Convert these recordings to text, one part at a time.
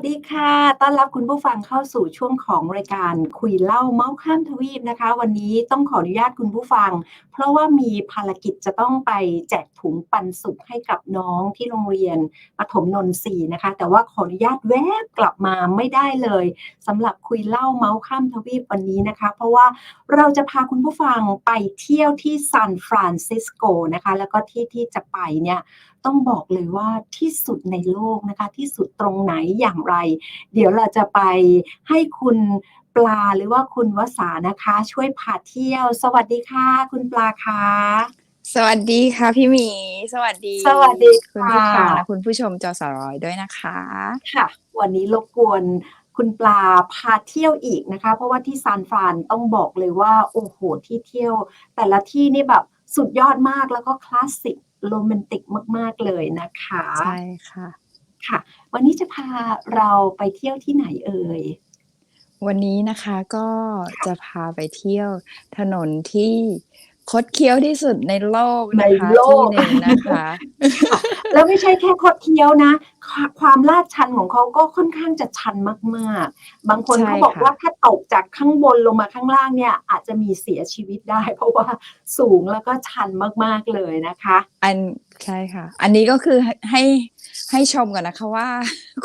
วัสดีค่ะ ต้อนรับคุณผู้ฟังเข้าสู่ช่วงของรายการคุยเล่าเมาส์ข้ามทวีปนะคะ วันนี้ต้องขออนุญาตคุณผู้ฟัง เพราะว่ามีภารกิจจะต้องไปแจกถุงปันสุขให้กับน้องที่โรงเรียนปฐมนนทรีนะคะ แต่ว่าขออนุญาตแวบกลับมาไม่ได้เลยสำหรับคุยเล่าเมาส์ข้ามทวีปวันนี้นะคะ เพราะว่าเราจะพาคุณผู้ฟังไปเที่ยวที่ซานฟรานซิสโกนะคะ แล้วก็ที่ที่จะไปเนี่ย ต้องบอกเลยว่าที่สุดในโลกนะคะ ที่สุดตรงไหนอย่างไร เดี๋ยวเราจะไปให้คุณปลาหรือว่าคุณวสานะคะ ช่วยพาเที่ยว สวัสดีค่ะ คุณปลาคะสวัสดีค่ะพี่หมี สวัสดี สวัสดีคุณค่ะผู้ฟังและคุณผู้ชมจอสร้อยด้วยนะคะ ค่ะ วันนี้รบกวนคุณปลาพาเที่ยวอีกนะคะ เพราะว่าที่ซานฟรานต้องบอกเลยว่า โอ้โหที่เที่ยว แต่ละที่นี่แบบสุดยอดมากแล้วก็คลาสสิก โรแมนติกมาก ๆ เลยนะคะ ใช่ค่ะ ค่ะ วันนี้จะพาเราไปเที่ยวที่ไหนเอ่ย วันนี้นะคะก็จะพาไปเที่ยวถนนที่ คดเคี้ยวที่สุดในโลกนะคะในโลก ที่หนึ่งนะคะ แล้วไม่ใช่แค่คดเคี้ยวนะควความลาดชันของเขาก็ค่อนข้างจะชันมาก ๆ บางคนใช่เขาบอกค่ะ ว่าถ้าตกจากข้างบนลงมาข้างล่างเนี่ย อาจจะมีเสียชีวิตได้ เพราะว่าสูงแล้วก็ชันมากๆเลยนะคะ อัน ใช่ค่ะ อันนี้ก็คือให้ให้ให้ชมก่อนนะคะว่า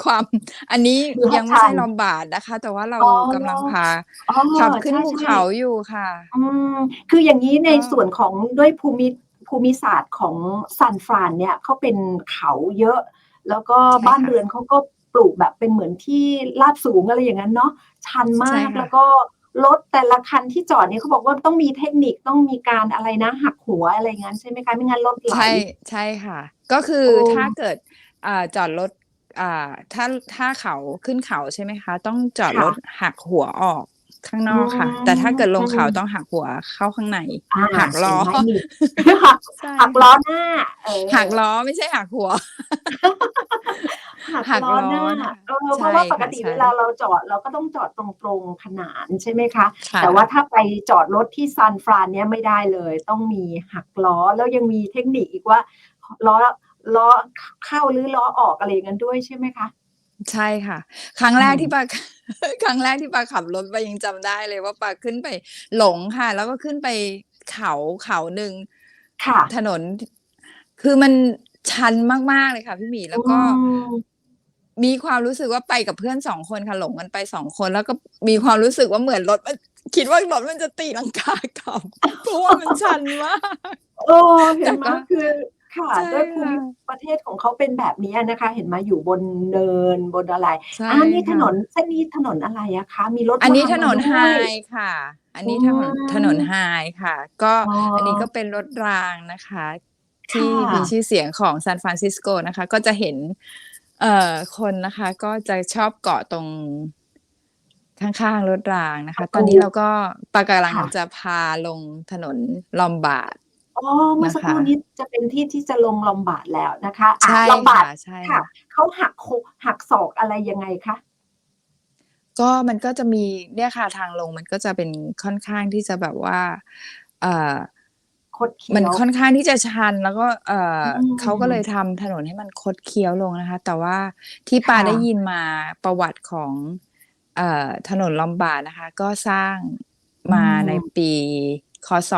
ความอันนี้ลาดยังไม่ใช่ชันลำบากนะคะ แต่ว่าเราอ๋อกำลังพาอ๋อขับขึ้นใช่ภูใช่เขาอยู่ค่ะ อืมคืออย่างนี้ในก็ส่วนของด้วยภูมิภูมิศาสตร์ของซานฟรานเนี่ยเขาเป็นเขาเยอะ แล้วก็บ้านเรือนเขาก็ปลูกแบบเป็นเหมือนที่ลาดสูงอะไรอย่างนั้นเนาะชันมาใช่กค่ะแล้วก็ รถแต่ละคันที่จอดเนี่ยเขาบอกว่าต้องมีเทคนิคต้องมีการอะไรนะ หักหัวอะไรงั้นใช่ไหมคะไม่งั้นรถไหลใช่ใช่ค่ะ ก็คือโอ้ถ้าเกิดอ่าจอดรถอ่าถ้าถ้าเขาขึ้นเขาใช่ไหมคะ ต้องจอดค่ะรถหักหัวออก ข้างนอกค่ะอืมแต่ถ้าเกิดลงเขาอืมต้องหักหัวเข้าข้างในอ่าหักล้อเห็นไหมมีหักใช่หักล้อหน้าเออหักล้อไม่ใช่หักหัวหักหักล้อล้อหน้านะคะเออใช่เพราะว่าปกติค่ะใช่เวลาเราจอดเราก็ต้องจอดตรงๆขนานใช่ไหมคะค่ะแต่ว่าถ้าไปจอดรถที่ซานฟรานเนี่ยไม่ได้เลย ต้องมีหักล้อแล้วยังมีเทคนิคอีกว่าล้อล้อเข้าหรือล้อออกอะไรอย่างนั้นด้วยใช่ไหมคะ ใช่ค่ะ ครั้งแรกอืมที่ปา ครั้งแรกที่ปาขับรถไปยังจำได้เลยว่าปาขึ้นไป หลงค่ะ แล้วก็ขึ้นไปเขาเขาหนึ่ง ค่ะ ถนน คือมันชันมาก ๆ เลยค่ะพี่หมีแล้วก็อืมมีความรู้สึกว่าไปกับเพื่อนสองคนค่ะ หลงกันไปสองคน แล้วก็มีความรู้สึกว่าเหมือนรถมัน คิดว่ารถมันจะตีลังกากลับ เพราะว่ามันชันมากโอ้เห็นไหมแต่ก็ คือ ค่ะ ใช่ด้วยภูมิค่ะประเทศของเขาเป็นแบบนี้นะคะ เห็นไหมาอยู่บนเนิน บนอะไร ใช่อ่านี่ถค่ะ นน เส้นนี้ถนนอะไรอะคะ มีรถอันนี้รางถนนมาไฮด้วย ค่ะ อันนี้ถนนอืมถนนไฮค่ะ ก็ อ๋ออัอันนี้ก็เป็นรถรางนะคะที่ค่ะมีชื่อเสียงของซานฟรานซิสโกนะคะ ก็จะเห็น เอ่อ คนนะคะ ก็จะชอบเกาะตรง ข้าง ๆ รถรางนะคะตอนนี้เราก็ปากำลังค่ะ จะพาลงถนนลอมบาร์ด อ๋อ เมื่อสักครู่นะคะนี้จะเป็นที่ที่จะลงลอมบาร์ดแล้วนะคะอะใช่ลอมบาร์ดค่ะ ใช่ค่ะค่ะ เขาหักโค หักศอกอะไรยังไงคะ ก็มันก็จะมีเนี่ยค่ะ ทางลงมันก็จะเป็นค่อนข้างที่จะแบบว่า เอ่อ คดเคี้ยวมันค่อนข้างที่จะชัน แล้วก็ เอ่ออมเขาก็เลยทำถนนให้มันคดเคี้ยวลงนะคะ แต่ว่าที่ปาค่ะได้ยินมาประวัติของ เอ่อ ถนนลอมบาร์ดนะคะ ก็สร้างมาในปี คศ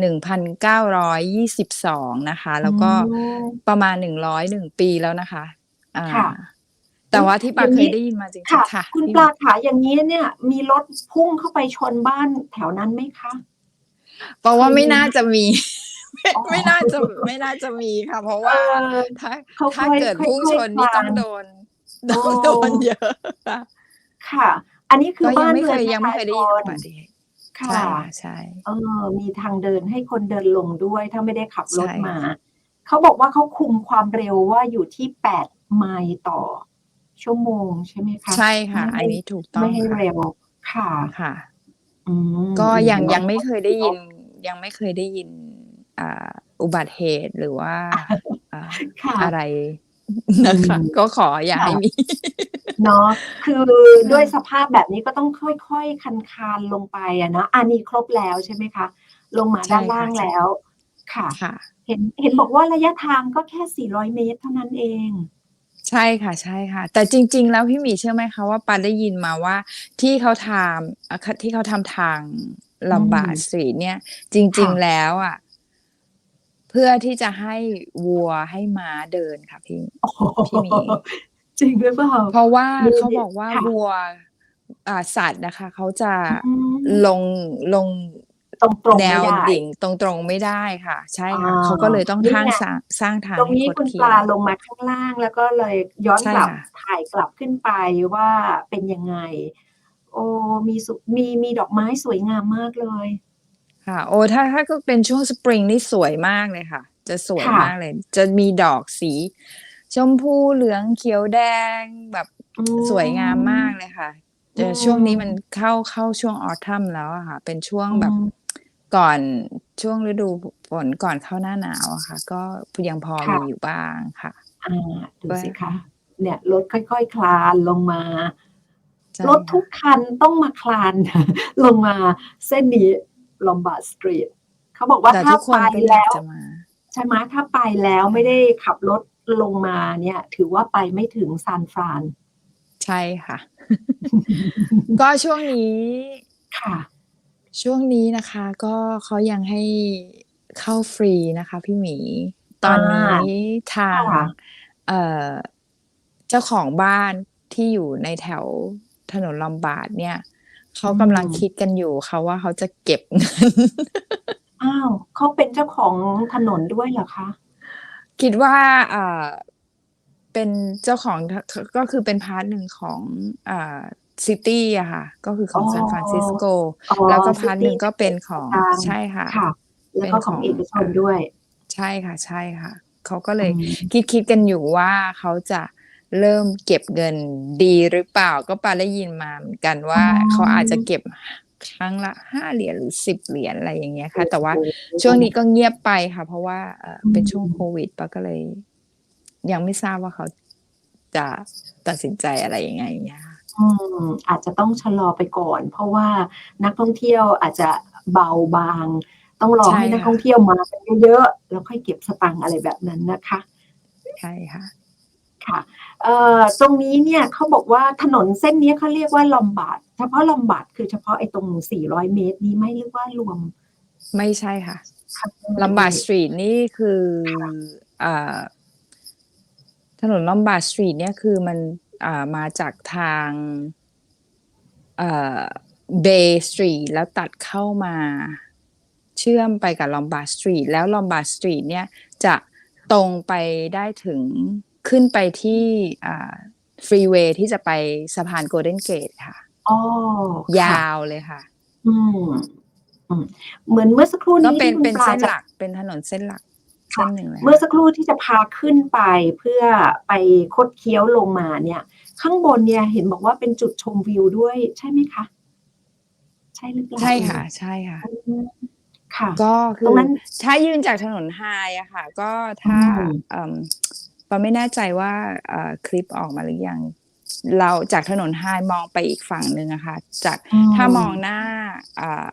หนึ่งพันเก้าร้อยยี่สิบสองนะคะ แล้วก็อืมประมาณหนึ่งร้อยหนึ่งปีแล้วนะคะอ่าค่ะแต่ว่าที่ปาอย่างเคนี้ยได้ยินมาจริงค่ะๆค่ะ คุณพี่ปลาขาอย่างนี้เนี่ย มีรถพุ่งเข้าไปชนบ้านแถวนั้นไหมคะเพราะว่าเคยมีไม่น่าจะมีไม่อ๋อไม่น่าจะไม่น่าจะมีค่ะ เพราะว่าเออถ้าเขาถ้าค่อยเกิดค่อยพุ่งค่อยชนนี่คลานต้องโดนโดโอ้นโดนเยอะค่ะค่ะ อันนี้คือก็ยับ้างนไม่เรืเคอนยยังไม่เคยได้ยินประอุชาชบันติเหตุ ค่ะ ใช่ค่ะใช่เออ มีทางเดินให้คนเดินลงด้วย ถ้าไม่ได้ขับรถใช่มา เขาบอกว่าเขาคุมความเร็วว่าอยู่ที่แปดไมล์ต่อ ชั่วโมงใช่ไหมคะ ใช่ค่ะ ไม่ให้อันนี้ถูกต้องไม่ให้ค่ะ เร็ว ค่ะ ค่ะ อืม ก็ยังเห็นว่ายังไม่เคยได้ยิน ยังไม่เคยได้ยิน อ่า อุบัติเหตุหรือว่า อ่า ค่ะ อะไรนะคะอืมก็ขออย่าให้มี เนาะคือด้วยสภาพแบบนี้ก็ต้องค่อยๆ คันคานๆลงไปอะเนาะอันนี้ครบแล้วใช่ไหมคะ ลงมาใช่ด้านล่างค่ะใช่แล้วค่ะค่ะ เห็นเห็นบอกว่าระยะทางก็แค่ 400 เมตรเท่านั้นเองใช่ค่ะใช่ค่ะ แต่จริง ๆ แล้วพี่หมีเชื่อไหมคะว่าปาได้ยินมาว่าที่เขาทำอะที่เขาทำทางลำบากสตรีทเนี่ย จริงค่ะๆแล้วอะเพื่อที่จะให้วัวให้ม้าเดินค่ะพี่โอ้โหพี่หมี จริงหรือเปล่า เพราะว่ามีเขาบอกว่าค่ะวัวอ่าสัตว์นะคะ เขาจะอืมลงลงตรงตรงแนไม่วได้ดิ่งตรงๆไม่ได้ค่ะ ใช่ค่ะอ่าเขาก็เลยต้องนี่ทางไงสร้างสร้างทางตรงให้นี้คดคุณเคี้ปยวลาลงมาข้างล่างแล้วก็เลยย้อนใช่กลับค่ะถ่ายกลับขึ้นไปว่าเป็นยังไง โอ้มีสุมีมีดอกไม้สวยงามมากเลย ค่ะ โอ้ถ้าถ้าก็เป็นช่วงสปริงนี่สวยมากเลยค่ะ จะสวยค่ะมากเลย จะมีดอกสี ชมพูเหลืองเขียวแดงแบบอืมสวยงามมากเลยค่ะแต่อืมช่วงนี้มันเข้าเข้าช่วงออทัมแล้วอะค่ะ เป็นช่วงแบบอืมก่อนช่วงฤดูฝนก่อนเข้าหน้าหนาวอะค่ะ ก็ยังพอค่ะมีอยู่บ้างค่ะอ่าดูด้วยสิคะเนี่ยรถค่อยๆคลานลงมาใช่รถทุกคันต้องมาคลาน ลงมาเส้นนี้ลอมบาร์ดสตรีทเขาบอกว่าแต่ถ้าทุกคนไปก็อยาแล้กวจะมาใช่ไหมถ้าไปแล้วไม่ได้ขับรถ ลงมาเนี่ย ถือว่าไปไม่ถึงซานฟราน ใช่ค่ะ ก็ช่วงนี้ค่ะ ช่วงนี้นะคะ ก็เขายังให้เข้าฟรีนะคะ พี่หมี ตอนนี้ทางค่ะเอ่อเจ้าของบ้านที่อยู่ในแถวถนนลำบาดเนี่ยเขากำลังคิดกันอยู่ค่ะว่าเขาจะเก็บเงิน อ้าวเขาเป็นเจ้าของถนนด้วยเหรอคะ คิดว่าเอ่อเป็นเจ้าของก็คือเป็นพาร์ทหนึ่งของเอ่อซิตี้อะค่ะ ก็คือของอ๋อซานฟรานซิสโกอ๋อแล้วก็พาร์ทหนึ่ง City ก็เป็นของกลางใช่ค่ะค่ะ แล้วก็ของเป็นของเอกชนด้วย ใช่ค่ะ ใช่ค่ะ เขาก็เลยอืมคิดคิดกันอยู่ว่าเขาจะเริ่มเก็บเงินดีหรือเปล่าก็ปาได้ยินมาเหมือนกันว่าอ๋อเขาอาจจะเก็บ ครั้งละห้าเหรียญหรือสิบเหรียญอะไรอย่างเงี้ยค่ะ แต่ว่าโอ้โหช่วงนี้ก็เงียบไปค่ะ เพราะว่าเอ่อเป็นอืมช่วงโควิดปาก็เลย ยังไม่ทราบว่าเขาจะตัดสินใจอะไรยังไงอย่างเงี้ยค่ะอืมอาจจะต้องชะลอไปก่อน เพราะว่านักท่องเที่ยวอาจจะเบาบาง ต้องรอใช่ให้นักค่ะท่องเที่ยวมากันเยอะๆแล้วค่อยเก็บสตังค์อะไรแบบนั้นนะคะ ใช่ค่ะค่ะเอ่อ ตรงนี้เนี่ยเขาบอกว่าถนนเส้นนี้เขาเรียกว่าลอมบาร์ดเฉพาะลอมบาร์ดคือเฉพาะไอ้ตรง 400 เมตรนี้ไหม่หรือว่ารวม ไม่ใช่ค่ะค่ะลำบากสตรีทนี่คือเอ่อถนนลำบากสตรีทเนี่ยคือมันอ่ามาจากทางเอ่อเบย์สตรีทแล้วตัดเข้ามาเชื่อมไปกับลอมบาร์สตรีทแล้วลอมบาร์สตรีทเนี่ยจะตรงไปได้ถึง ขึ้นไปที่ฟรีเวย์ที่จะไปสะพานโกลเด้นเกตค่ะอ๋อค่ะยาวเลยค่ะอืมอืมเหมือนเมื่อสักครู่ก็นี้เป็นที่คุณเป็นปลาเส้นจะหลักเป็นถนนเส้นหลักค่ะเส้นหนึ่งเลยเมื่อสักครู่ที่จะพาขึ้นไปเพื่อไปคดเคี้ยวลงมาเนี่ย ข้างบนเนี่ยเห็นบอกว่าเป็นจุดชมวิวด้วยใช่ไหมคะ ใช่หรือเปล่าใช่ค่ะ ใช่ค่ะอืมค่ะ ก็คืตรองนั้นถ้ายืนจากถนนไฮอะค่ะ ก็ถ้าอืมเอิ่ม ปาไม่แน่ใจว่าเอ่อคลิปออกมาหรือยัง เราจากถนนไฮมองไปอีกฝั่งหนึ่งอะค่ะ จากอืมถ้ามองหน้าอ่า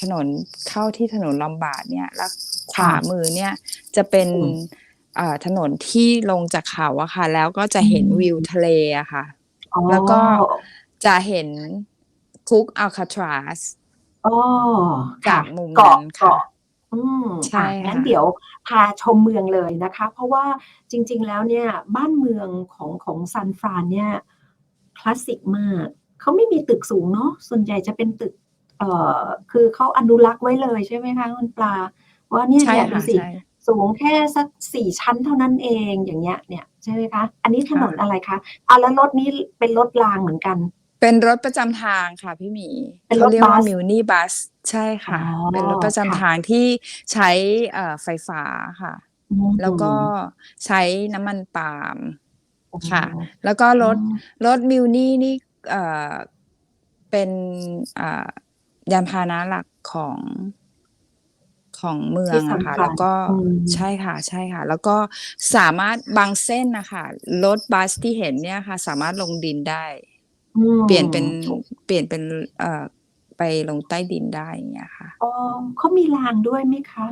ถนนเข้าที่ถนนลำบากเนี่ย แล้วขวามือเนี่ยจะเป็นอืมอ่าถนนที่ลงจากเขาอะค่ะ แล้วก็จะเห็นอืมวิวทะเลอะค่ะอ๋อแล้วก็จะเห็นคุกอัลคาทรัสอ๋อจากค่ะมุมเกาะนั้นค่ะเกาะ อืมใช่อะงั้นค่ะ เดี๋ยวพาชมเมืองเลยนะคะ เพราะว่าจริง ๆ แล้วเนี่ยบ้านเมืองของของซานฟรานเนี่ยคลาสสิกมาก เขาไม่มีตึกสูงเนาะส่วนใหญ่จะเป็นตึก เอ่อคือเขาอนุรักษ์ไว้เลยใช่ไหมคะคุณปลา ว่าเนี่ยใช่เนี่ยดูค่ะสิ ใช่สูงแค่สักสี่ชั้นเท่านั้นเองอย่างเงี้ยเนี่ยใช่ไหมคะ อันนี้ถนนค่ะอะไรคะอะแล้วรถนี้เป็นรถรางเหมือนกัน เป็นรถประจำทางค่ะพี่หมีเป็นรเขาถเรียกว่าบัสมิวนี่บัสใช่ค่ะ อ๋อเป็นรถประจำค่ะ ทางที่ใช้เอ่อไฟฟ้าค่ะ อืมแล้วก็ใช้น้ำมันปาล์มอ๋อค่ะ แล้วก็รถอ๋อรถมิวนี่นี่เอ่อเป็นอ่ายานพาหนะหลักของของเมืองที่อะค่ะสำคัญแล้วก็อืม ใช่ค่ะใช่ค่ะ แล้วก็สามารถบางเส้นนะคะรถบัสที่เห็นเนี่ยค่ะ สามารถลงดินได้อืม เปลี่ยนเป็นเปลี่ยนเป็นเอ่อไปลงใต้ดินได้อย่างเงี้ยค่ะ อ๋อเขามีรางด้วยไหมคะ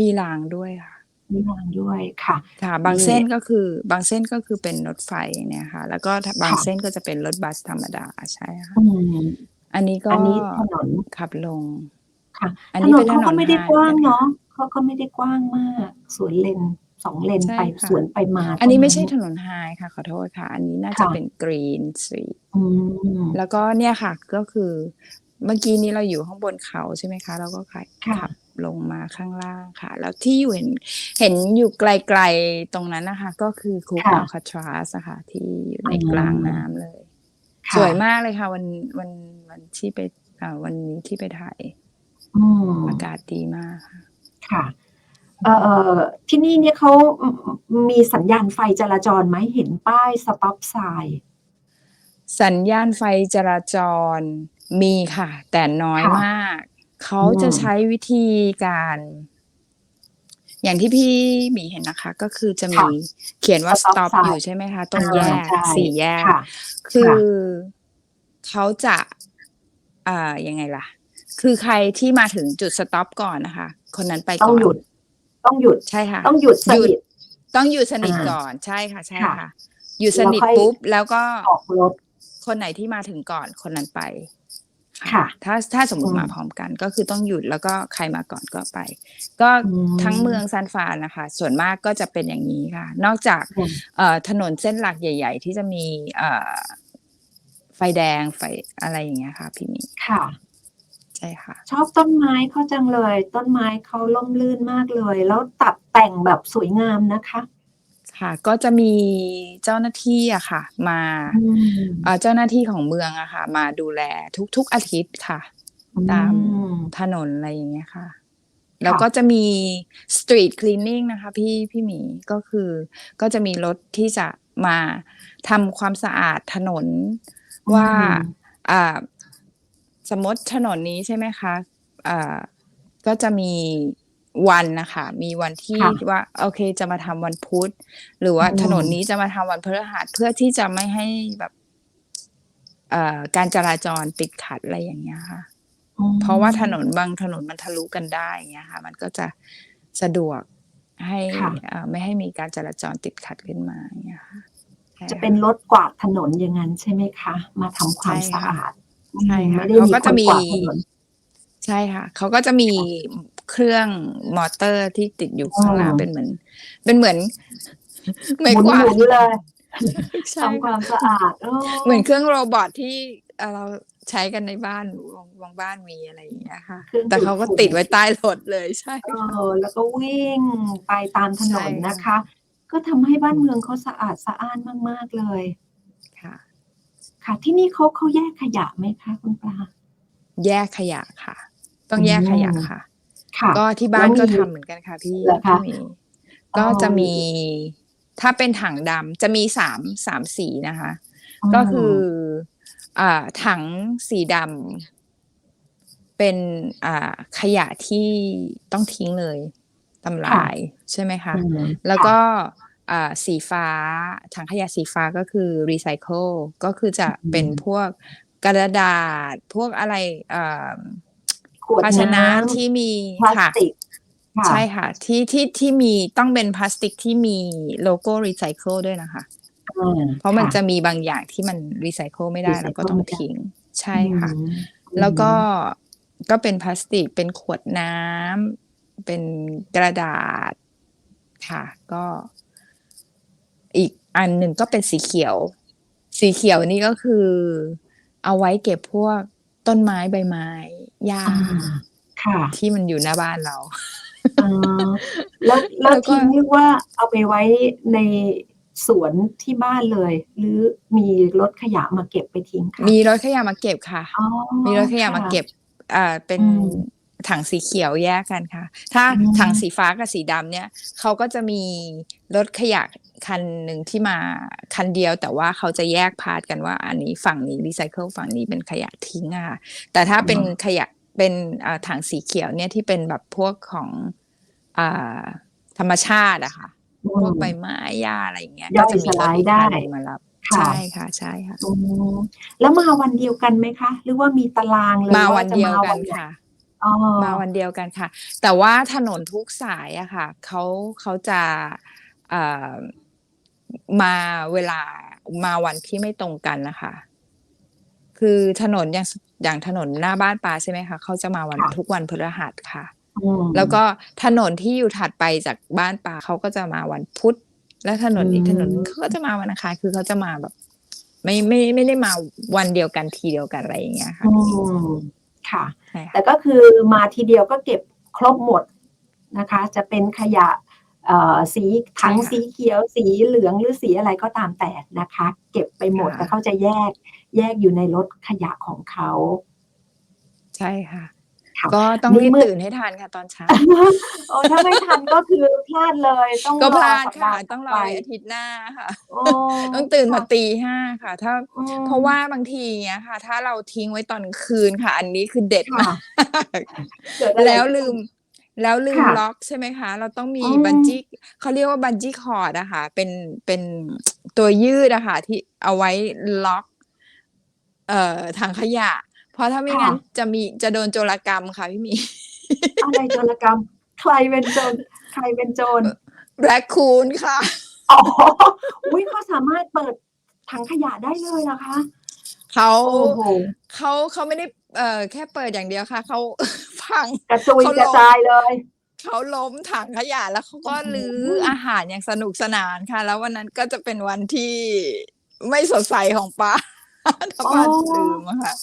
มีรางด้วยค่ะ มีรางด้วยค่ะค่ะ บางนี่เส้นก็คือบางเส้นก็คือเป็นรถไฟเนี่ยค่ะ แล้วก็ถ้าบางค่ะเส้นก็จะเป็นรถบัสธรรมดาใช่ค่ะอืมอันนี้ก็อันนี้ถนนขับลง ค่ะอันถนี้นเป็นนถเขานก็นไม่ได้หดกว้างกัเนาะเขาก็ไม่ได้กว้างมากสวนเลน สองเลนใช่ไปค่ะสวนไปมา อันนี้ไม่เท่าใช่ถนนไฮค่ะ ขอโทษค่ะ อันนี้น่าจะค่ะเป็นกรีนสตรีทอืมแล้วก็เนี่ยค่ะก็คือเมื่อกี้นี้เราอยู่ข้างบนเขาใช่ไหมคะ เราก็ขับค่ะขับลงมาข้างล่างค่ะ แล้วที่อยู่เห็นเห็นอยู่ไกลๆตรงนั้นนะคะ ก็คือคูค่ะอัลคาทราสค่ะ ที่อยู่ในอืมกลางน้ำเลยค่ะสวยมากเลยค่ะวันวันวันที่ไปอ่าวันนี้ที่ไปถ่ายอืมอากาศดีมากค่ะค่ะเอ่อเอ่อ ที่นี่เนี่ยเขามีสัญญาณไฟจราจรไหมเห็นป้ายสต็อปไซน์สัญญาณไฟจราจรมีค่ะ แต่น้อยค่ะมาก เขาอืมจะใช้วิธีการ อย่างที่พี่หมีเห็นนะคะ ก็คือจะมีเขียนว่า Stop stop sign อยู่ใช่ไหมคะตรงแยกอ่าใช่สี่แยกค่ะคือเขาจะอ่ายังไงล่ะ คือใครที่มาถึงจุดสต็อปก่อนนะคะ คนนั้นไปต้อก่งอนหยุด ต้องหยุดใช่ค่ะ ต้องหยุดสหยุดนิทต้องอยู่สนิทอ่าก่อนใช่ค่ะ ใช่ค่ะค่ะอยู่สนิทแล้วค่อยปุ๊บแล้วก็ออกรถคนไหนที่มาถึงก่อนคนนั้นไป ค่ะ ถ้าถ้าสมมติอืมมาพร้อมกันก็คือต้องหยุดแล้วก็ใครมาก่อนก็ไป ก็อืมทั้งเมืองซานฟรานนะคะ ส่วนมากก็จะเป็นอย่างนี้ค่ะ นอกจากอืมเอ่อถนนเส้นหลักใหญ่ ๆ ที่จะมีเอ่อไฟแดงไฟอะไรอย่างเงี้ยค่ะ พี่หมีค่ะ ใช่ค่ะ ชอบต้นไม้เขาจังเลย ต้นไม้เขาล่มลื่นมากเลย แล้วตัดแต่งแบบสวยงามนะคะ ค่ะ ก็จะมีเจ้าหน้าที่อะค่ะ มาอืมเอ่อเจ้าหน้าที่ของเมืองอะค่ะ มาดูแลทุกๆอาทิตย์ค่ะ ตาม อืม ถนนอะไรอย่างเงี้ยค่ะ แล้วก็จะมี street cleaning นะคะพี่พี่หมีก็คือก็จะมีรถที่จะมาทำความสะอาดถนนว่าอืม อ่า สมมติถนนนี้ใช่ไหมคะอ่าก็จะมีวันนะคะมีวันที่ค่ะว่าโอเคจะมาทำวันพุธหรือว่าอืมถนนนี้จะมาทำวันพฤหัสเพื่อที่จะไม่ให้แบบเอ่อการจราจรติดขัดอะไรอย่างเงี้ยค่ะอืมเพราะว่าถนนบางถนนมันทะลุกันได้อย่างเงี้ยค่ะ มันก็จะสะดวกให้ค่ะเอ่อไม่ให้มีการจราจรติดขัดขึ้นมาอย่างเงี้ยค่ะใช่จะค่เป็นรถกวาดถนนอย่างนั้นใช่ไหมคะ มาทำความใช่สะค่ะอาด ใช่อืมค่ะไม่ได้เขามีก็คจะนมีกวาดถนนใช่ค่ะ เขาก็จะมีเครื่องมอเตอร์ที่ติดอยู่ข้างหลังอืมเป็นเหมือน เป็นเหมือนหไม่มุนกวาหดมุนเลยใช่ทำความสะอาดโอ้เหมือนเครื่องโรบอทที่เอ่อเราใช้กันในบ้านบางบางบ้านมีอะไรอย่างเงี้ยค่ะ แต่เขาก็ติดไว้ใต้รถเลยใช่เออแล้วก็วิ่งไปตามถนนใช่ค่ะนะคะ ก็ทำให้บ้านเมืองเขาสะอาดสะอ้านมาก ๆ เลยค่ะ ค่ะ ที่นี่เขาเขาแยกขยะไหมคะคุณปลา แยกขยะค่ะ ต้องแยกขยะค่ะค่ะก็ที่บ้านแล้วมีก็ทำเหมือนกันค่ะพี่เหรอคะพี่หมีอ๋อก็จะมีถ้าเป็นถังดำจะมีสามสามสีนะคะ ก็คืออ่าถังสีดำเป็นอ่าขยะที่ต้องทิ้งเลยทำลายใช่ไหมคะอืมแล้วก็อ่า สีฟ้าถังขยะสีฟ้าก็คือรีไซเคิลก็คือจะเป็นพวกกระดาษ พวกอะไรอ่าขวดภาชนะำที่มีพลาสค่ะติกค่ะใช่ค่ะ ที่ที่ที่มีต้องเป็นพลาสติกที่มีโลโก้รีไซเคิลด้วยนะคะอ่าเพราะมันค่จะมีบางอย่างที่มันรีไซเคิลไม่ได้ recycle เราก็ต้องไม่ได้ทิ้ง ใช่ค่ะอืมแล้วก็ก็เป็นพลาสติกเป็นขวดน้ำเป็นกระดาษค่ะ ก็ อีกอันหนึ่งก็เป็นสีเขียว สีเขียวนี่ก็คือ เอาไว้เก็บพวกต้นไม้ใบไม้หญ้าอ่าค่ะ ที่มันอยู่หน้าบ้านเราอ่าแล้วแล้วแล้วก็ทิ้งหรือว่าเอาไปไว้ในสวนที่บ้านเลย หรือมีรถขยะมาเก็บไปทิ้งคะมีรถขยะมาเก็บค่ะอ๋อมีรถขยะมาเก็บอ่าเป็นอืม ถังสีเขียวแยกกันค่ะ ถ้าอืมถังสีฟ้ากับสีดำเนี่ยเขาก็จะมีรถขยะคันหนึ่งที่มาคันเดียว แต่ว่าเขาจะแยกพาร์ทกันว่า อันนี้ฝั่งนี้รีไซเคิลฝั่งนี้เป็นขยะทิ้งอะค่ะแต่ถ้าเป็นขยะเป็นอ่าถังสีเขียวเนี่ยที่เป็นแบบพวกของอ่าธรรมชาติอะค่ะอืพวกมใบไม้หญ้าอะไรอย่างเงี้ยย่ก็อยจะมีสรถลายอีกได้คันหนึ่งมารับค่ะใช่ค่ะใช่ค่ะอืมแล้วมาวันเดียวกันไหมคะ หรือว่ามีตารางเลยมาว่าวันจะเดียวมากัวันนไหนค่ะออ๋อ มาวันเดียวกันค่ะ แต่ว่าถนนทุกสายอะค่ะเขาเขาจะเอ่อมาเวลามาวันที่ไม่ตรงกันนะคะ คือถนนอย่างอย่างถนนหน้าบ้านปาใช่ไหมคะเขาจะมาวันค่ะทุกวันพฤหัสค่ะอืมแล้วก็ถนนที่อยู่ถัดไปจากบ้านปาเขาก็จะมาวันพุธ และถนนอีกอืมถนนนึงเขาก็จะมาวันอังคารคือเขาจะมาแบบ ไม่ไม่ไม่ได้มาวันเดียวกันทีเดียวกันอะไรอย่างเงี้ยค่ะอืม ค่ะใช่ค่ะ แต่ก็คือมาทีเดียวก็เก็บครบหมดนะคะ จะเป็นขยะเอ่อสีถังสีเขียวสีเหลืองหรือสีอะไรก็ตามแต่นะคะ เก็บไปหมดแต่เขาจะแยกแยกอยู่ในรถขยะของเขา ใช่ค่ะค่ะ ก็ต้องนี่รีบเมื่อตื่นให้ทันค่ะตอนเช้าโอ้ถ้าไม่ทันก็คือพลาดเลยต้องก็รพอลาดสัปค่ะดาห์ต้องรไปออาทิตย์หน้าค่ะโอ้ต้องตื่นมาค่ะตีห้าค่ะ ถ้าอืมเพราะว่าบางทีเนี้ยค่ะ ถ้าเราทิ้งไว้ตอนคืนค่ะ อันนี้คือเด็ดค่ะมากเกิดอะไรแล้วขึ้นลืมแล้วลืมค่ะล็อกใช่ไหมคะ เราต้องมีอืมบันจี้เขาเรียกว่าบันจี้คอร์ดอะค่ะ เป็นเป็นตัวยืดอะค่ะที่เอาไว้ล็อก เอ่อถังขยะ เพราะถ้าไม่งั้นจะมีจะโดนโจรกรรมค่ะพี่หมี อะไรโจรกรรม ใครเป็นโจรใครเป็นโจรแบล็คคูนค่ะอ๋ออุ้ยเขาสามารถเปิดถังขยะได้เลยเหรอคะ เขาโอ้โหเขาเขาไม่ได้เอ่อแค่เปิดอย่างเดียวค่ะเขาพังกระจุยเขาลงกระจายเลยเขาล้มถังขยะแล้วเขาก็โอ้โหลื้ออาหารอย่างสนุกสนานค่ะ แล้ววันนั้นก็จะเป็นวันที่ไม่สดใสของป้า ถ้าป้าลืมอะค่ะ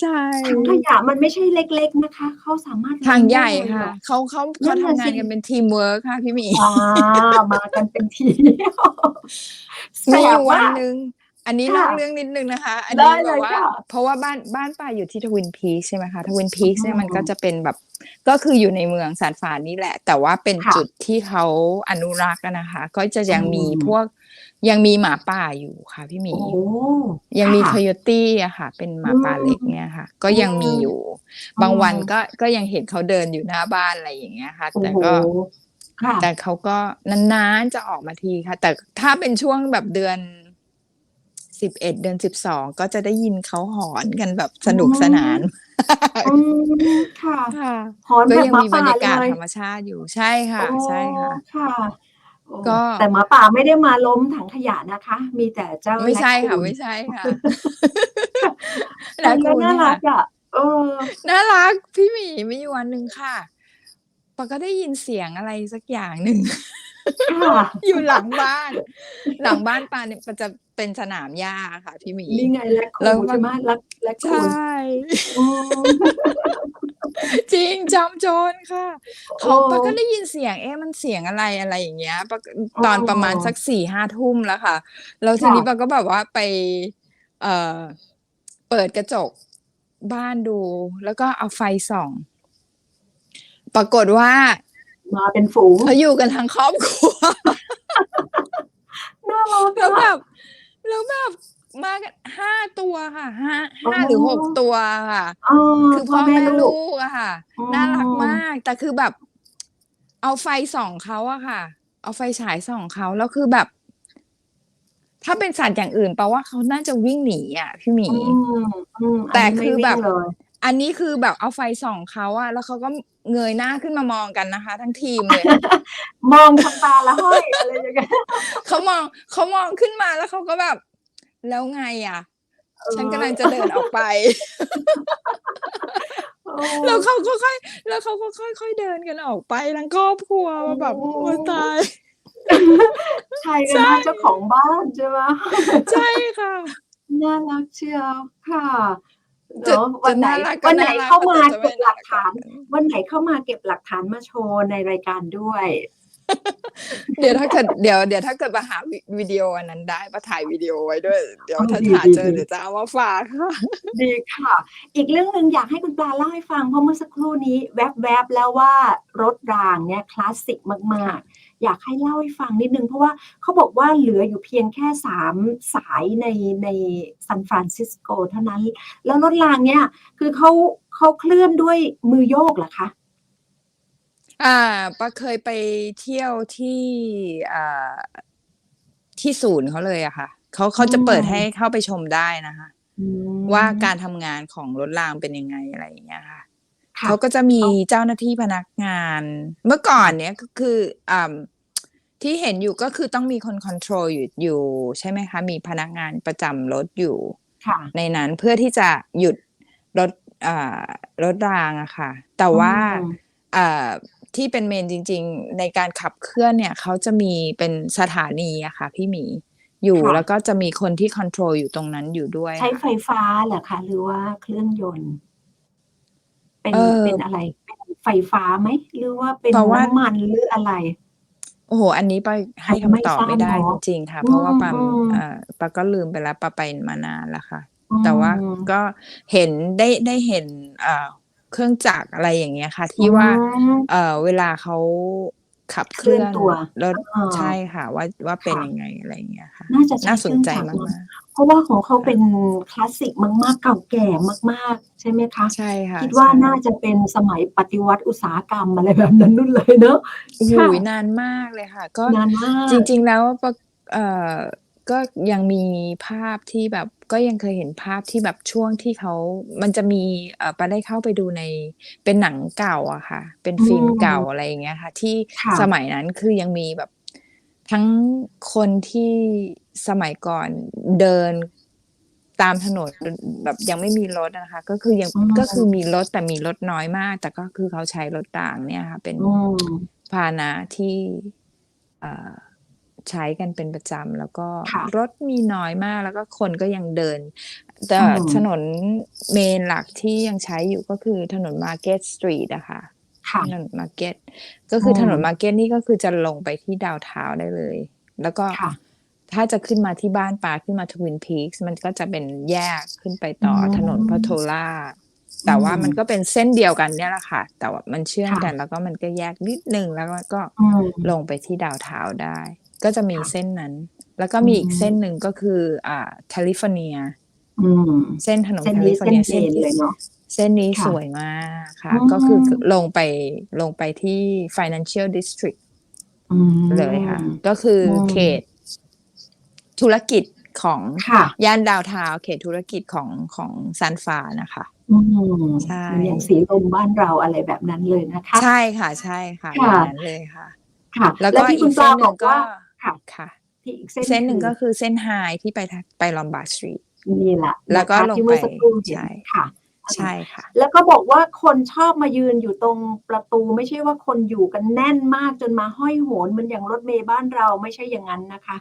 ใช่ถังขยะมันไม่ใช่เล็ก ๆนะคะ เขาสามารถทางใหญ่ได้เลยเรค่ะอเขาเขานั่เขานน่ะทำงานสิกันเป็นทีมเวิร์คค่ะพี่หมีอ่ามากันเป็นทีมมีอยู่แสบวันมากหนึ่งอันนี้นค่ะอกเรื่องนิดนึงนะคะ อันได้นี้เลแบบยว่าค่ะเพราะว่าบ้านบ้านป้าอยู่ที่ทวินพีคใช่ไหมคะทวินพีคเนี่ยอืมมันก็จะเป็นแบบ ก็คืออยู่ในเมืองซานฟรานนี่แหละ แต่ว่าเป็นค่ะจุดที่เขาอนุรักษ์อะนะคะ ก็จะยังมีอืมพวก ยังมีหมาป่าอยู่ค่ะพี่หมีโอ้ยังมีค่ะโคโยตี้อะค่ะ เป็นหมาป่าอืมเล็กเนี่ยค่ะ ก็ยังมีอยู่อืมบางวันก็ก็ยังเห็นเขาเดินอยู่หน้าบ้านอะไรอย่างเงี้ยค่ะโอ้แต่โหก็ค่ะแต่เขาก็นานๆจะออกมาทีค่ะ แต่ถ้าเป็นช่วงแบบเดือนสิบเอ็ดเดือนสิบสองก็จะได้ยินเขาหอนกันแบบสนุกสนานอืมค่ะค่ะหอนก็แบบยังหมามีบรป่ารยากาศเลยธรรมชาติอยู่ใช่ค่ะโอ้ใช่ค่ะค่ะโอ้ ก็แต่หมาป่าไม่ได้มาล้มถังขยะนะคะ มีแต่เจ้าไม่ใช่ค่ะแรคคูนไม่ใช่ค่ะฟังแล้วคูน่าเยรัค่ะกอะเออน่ารักพี่หมีมีอยู่วันหนึ่งค่ะปาก็ได้ยินเสียงอะไรสักอย่างหนึ่งค่ะ อยู่หลังบ้าน หลังบ้านปาเนี่ยมันจะเป็นสนามหญ้าค่ะ พี่หมีนี่ไงแลคคูแล้วนมันใช่ไหมแลคแลคใชคูน่อืมจริงจอมโจรค่ะเขาโอ้ปาก็ได้ยินเสียงเอ๊ะมันเสียงอะไรอะไรอย่างเงี้ยปาก็ตอนอ๋อประมาณสักสี่ห้าทุ่มแล้วค่ะแล้วทีค่ะนี้ปาก็แบบว่าไป เอ่อเปิดกระจกบ้านดู แล้วก็เอาไฟส่อง ปรากฏว่า มาเป็นฝูงเขาอยู่กันทั้งครอบครัวน่ารักแล้วแบอะบแล้วแบบมากันห้าตัวค่ะห้าอ๋อห้าหรือหกตัวค่ะอ๋อคือพ่อแม่ลูกอะค่ะอืมน่ารักมาก แต่คือแบบ เอาไฟส่องเขาอะค่ะ เอาไฟฉายส่องเขาแล้วคือแบบ ถ้าเป็นสัตว์อย่างอื่นแปลว่าเขาน่าจะวิ่งหนีอะพี่หมีอืมอืมแต่นนี้คือไม่แบบวิ่งเลย อันนี้คือแบบเอาไฟส่องเขาอะแล้วเขาก็เงยหน้าขึ้นมามองกันนะคะ ทั้งทีมเลย มองทำตาละห้อยอะไรอย่างเงี้ยเขามองเขามองขึ้นมาแล้วเขาก็แบบ แล้วไงอะฉันกำลังจะเดินออกไปเออแล้วเขาก็ค่อย แล้วเขาก็ค่อยๆเดินกันออกไปทั้งครอบครัวว่าแบบโอ้โอ้ตายใช่กันนะเจ้าของบ้านใช่ไหมใช่ค่ะน่ารักเชียวค่ะ จะเนาะวันไหนจะน่ารักก็วันไหนน่ารักเข้ามาแต่จะไม่เก็บหลักฐานน่ารักวันไหนเข้ามาเก็บหลักฐานมาโชว์ในรายการด้วย เดี๋ยวถ้าเกิดเดี๋ยวเดี๋ยวถ้าเกิดมาหาวิวิดีโออันนั้นได้มาถ่ายวิดีโอไว้ด้วย เดี๋ยวเอาถ้าดีหาดีเจอดีเดี๋ยวจะเอามาฝากค่ะ ดีค่ะ อีกเรื่องหนึ่งอยากให้คุณปลาเล่าให้ฟังเพราะเมื่อสักครู่นี้แวบๆแล้วว่ารถรางเนี่ยคลาสสิกมาก ๆ อยากให้เล่าให้ฟังนิดนึง เพราะว่าเขาบอกว่าเหลืออยู่เพียงแค่สามสายในในซานฟรานซิสโกเท่านั้น แล้วรถรางเนี่ย คือเขาเขาเคลื่อนด้วยมือโยกเหรอคะ อ่าปาเคยไปเที่ยวที่อ่าที่ศูนย์เขาเลยอะค่ะเขาเขาจะเปิดให้เข้าไปชมได้นะคะอืมว่าการทำงานของรถรางเป็นยังไงอะไรอย่างเงี้ยค่ะ ค่ะเขาก็จะมีอ๋อเจ้าหน้าที่พนักงาน เมื่อก่อนเนี้ยก็คืออ่าที่เห็นอยู่ก็คือต้องมีคนคอนโทรลอยู่อยู่ใช่ไหมคะ มีพนักงานประจำรถอยู่ค่ะ ในนั้นเพื่อที่จะหยุดรถอ่ารถรางอะค่ะ แต่ว่าอืมอ่าที่เป็นเมนจริง ๆ ในการขับเคลื่อนเนี่ยเขาจะมีเป็นสถานีอะค่ะ พี่หมีอยู่ค่ะ แล้วก็จะมีคนที่คอนโทรลอยู่ตรงนั้นอยู่ด้วยใช้ค่ะไฟฟ้าเหรอคะ หรือว่าเครื่องยนต์ เป็น เออ เป็นอะไร เป็นไฟฟ้าไหม หรือว่าเป็นเพราะว่า น้ำมัน หรืออะไร โอ้โหอันนี้ปาให้อันนี้ไม่คำตอบไม่ได้ทราบจเนอะริง ๆ ค่ะเพราะว่าอืมปามอืมเอ่อปาก็ลืมไปแล้ว ปาไปมานานแล้วค่ะแต่ว่าอืมก็เห็น ได้ ได้เห็นเอ่อเครื่องจักร อะไรอย่างเงี้ยค่ะที่ว่าอืมเอ่อ เวลาเขาขับเคลื่อนเคลื่อนตัว รถอ่าใช่ค่ะ ว่า ว่าเป็นค่ะ ยังไง อะไรอย่างเงี้ยค่ะ น่าจะใช้น่าเคสนรื่องใจจักรมากนะ เพราะว่าของเขาเป็นคลาสสิกมากๆ เก่าแก่มากๆ ใช่ไหมคะๆใช่ค่ะคิดว่าใช่น่าจะเป็นสมัยปฏิวัติอุตสาหกรรมอะไรแบบนั้นนู่นเลยเนอะโอ้โหค่ะนานมากเลยค่ะ ก็นานมากจริง ๆ แล้วปะเอ่อก็ยังมีภาพที่แบบก็ยังเคยเห็นภาพที่แบบช่วงที่เขา มันจะมีเอ่อปาได้เข้าไปดูในเป็นหนังเก่าอะค่ะ เป็นฟิล์มอืมเก่าอะไรอย่างเงี้ยค่ะ ที่ค่ะสมัยนั้นคือยังมีแบบทั้งคนที่ สมัยก่อนเดินตามถนนแบบยังไม่มีรถนะคะ ก็คือยังอืมก็คือมีรถแต่มีรถน้อยมาก แต่ก็คือเขาใช้รถรางเนี่ยค่ะ เป็นอืมพาหนะที่เอ่อใช้กันเป็นประจำแล้วก็ค่ะรถมีน้อยมากแล้วก็คนก็ยังเดิน แต่อืมถนนเมนหลักที่ยังใช้อยู่ก็คือถนน Market Street อะค่ะค่ะถนน Market ก็คืออมถนน Market นี่ก็คือจะลงไปที่ดาวเทาได้เลย แล้วก็ค่ะ ถ้าจะขึ้นมาที่บ้านปาขึ้นมาทวินพีคมันก็จะเป็นแยกขึ้นไปต่ออมถนนพัทโทล่าแต่ว่ามันก็เป็นเส้นเดียวกันเนี่ยแหละค่ะ แต่ว่ามันเชื่อมค่ะกันแล้วก็มันก็แยกนิดนึงแล้วก็อืมลงไปที่ดาวเทาได้ ก็จะมีค่ะเส้นนั้น แล้วก็มีอีกอืมเส้นหนึ่งก็คือ อ่าแคลิฟอร์เนียอืมเส้นถนนเส้นแคนี้ลิฟอร์เนียเส้นเมนที่เลยเนอะเส้นนี้ค่ะสวยมากค่ะอืมก็คือลงไปลงไปที่ financial district อืมเลยค่ะ ก็คืออมเขต ธุรกิจของค่ะย่านดาวเทาวน์เขตธุรกิจของของซานฟรานนะคะอืมใช่มันอย่างสีลมบ้านเราอะไรแบบนั้นเลยนะคะ ใช่ค่ะใช่ค่ะแบค่ะบนั้นเลยค่ะ ค่ะ แล้วก็ที่อีคุณกปลาเส้นหบนึ่องกก็ว่าค่ะค่ะที่อีกเส้นเส้นหนึ่งคือก็คือเส้นไฮที่ไปทางไปลอมบาร์ดสตรีทนี่แหละแล้วก็นะคะลงที่เมื่อไปสักครู่เห็นใช่ค่ะใช่ค่ะ แล้วก็บอกว่าคนชอบมายืนอยู่ตรงประตูไม่ใช่ว่าคนอยู่กันแน่นมากจนมาห้อยโหนเหมันอย่างรถเมย์บ้านเราไม่ใช่อย่างนั้นนะคะ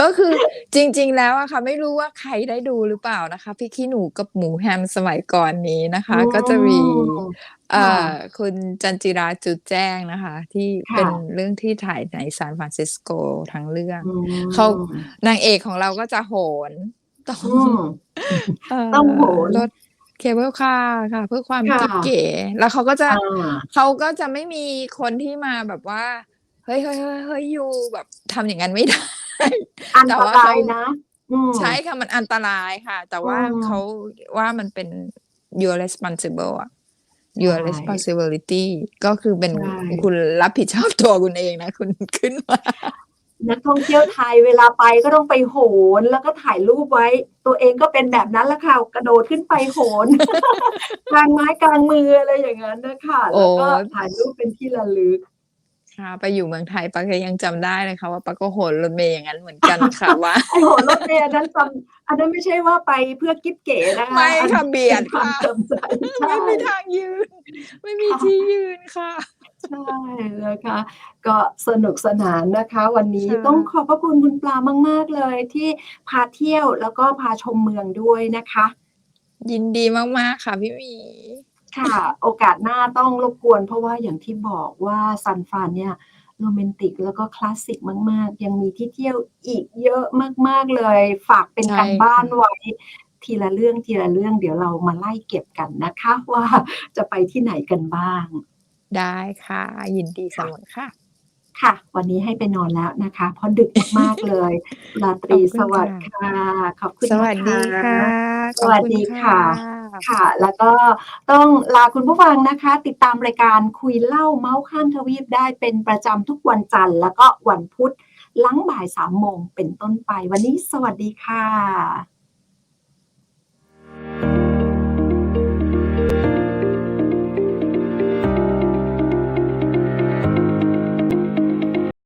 ก็คือจริง ๆ แล้วอะค่ะ ไม่รู้ว่าใครได้ดูหรือเปล่านะคะ พี่ขี้หนูกับหมูแฮมสมัยก่อนนี้นะคะอืมก็จะมีเอ่ค่ะอคุณจันจิราจุดแจ้งนะคะ ที่ค่ะเป็นเรื่องที่ถ่ายในซานฟรานซิสโกทั้งเรื่องอืมเขานางเอกของเราก็จะโหนตรงอืมเต้องโหนรถเคเบิลคาร์ค่ะ เพื่อความค่ะกิ๊บเก๋แล้วเขาก็จะอ่าเขาก็จะไม่มีคนที่มาแบบว่าเฮ้ยเฮ้ยเฮ้ยเฮ้ยยูแบบทำอย่างนั้นไม่ได้อันแต่ตว่าราเขายนะอืมใช่ค่ะมันอันตรายค่ะ แต่ว่าอืมเขาว่ามันเป็น your responsible อะ your ใช่ responsibility ก็คือเป็นใช่คุณรับผิดชอบตัวคุณเองนะ คุณขึ้นมานักท่องเที่ยวไทยเวลาไปก็ต้องไปโหน แล้วก็ถ่ายรูปไว้ ตัวเองก็เป็นแบบนั้นแหละค่ะกระโดดขึ้นไปโหนกลางไม้กลางมืออะไรอย่างนั้นนะคะแล้วก็โอ้ถ่ายรูปเป็นที่ระลึก ค่ะ ไปอยู่เมืองไทยปาก็ยังจำได้เลยค่ะว่าปาก็โหนรถเมย์อย่างนั้นเหมือนกันค่ะว่าไอโหนรถเมล์อันนั้นจำอันนั้นไม่ใช่ว่าไปเพื่อกิ๊บเก๋นะคะไม่อันค่ะเบียดเป็นความค่ะจำใจใช่ไม่มีทางยืน ไม่มีค่ะที่ยืนค่ะใช่นะคะ ก็สนุกสนานนะคะ วันนี้ค่ะต้องขอบพระคุณคุณปลามาก ๆ เลยที่พาเที่ยวแล้วก็พาชมเมืองด้วยนะคะ ยินดีมาก ๆ ค่ะพี่หมี ค่ะ โอกาสหน้าต้องรบกวน เพราะว่าอย่างที่บอกว่าซันฟรานเนี่ยโรแมนติกแล้วก็คลาสสิกมาก ๆ ยังมีที่เที่ยวอีกเยอะมาก ๆ เลย ฝากเป็นใช่การบ้านค่ะไว้ ทีละเรื่องทีละเรื่องเดี๋ยวเรามาไล่เก็บกันนะคะ ว่าจะไปที่ไหนกันบ้าง ได้ค่ะ ยินดีเสมอค่ะ ค่ะ วันนี้ให้ไปนอนแล้วนะคะ เพราะดึกมาก ๆ เลย ราตรีขอบคุณสวัสดิ์ค่ะค่ะ ขอบคุณสวัสดีนค่ะสวัสดีค่ะ ค่ะ แล้วก็ต้องลาคุณผู้ฟังนะคะ ติดตามรายการคุยเล่าเมาส์ข้ามทวีปได้เป็นประจำทุกวันจันทร์ แล้วก็วันพุธหลังบ่ายสามโมงเป็นต้นไป วันนี้สวัสดีค่ะ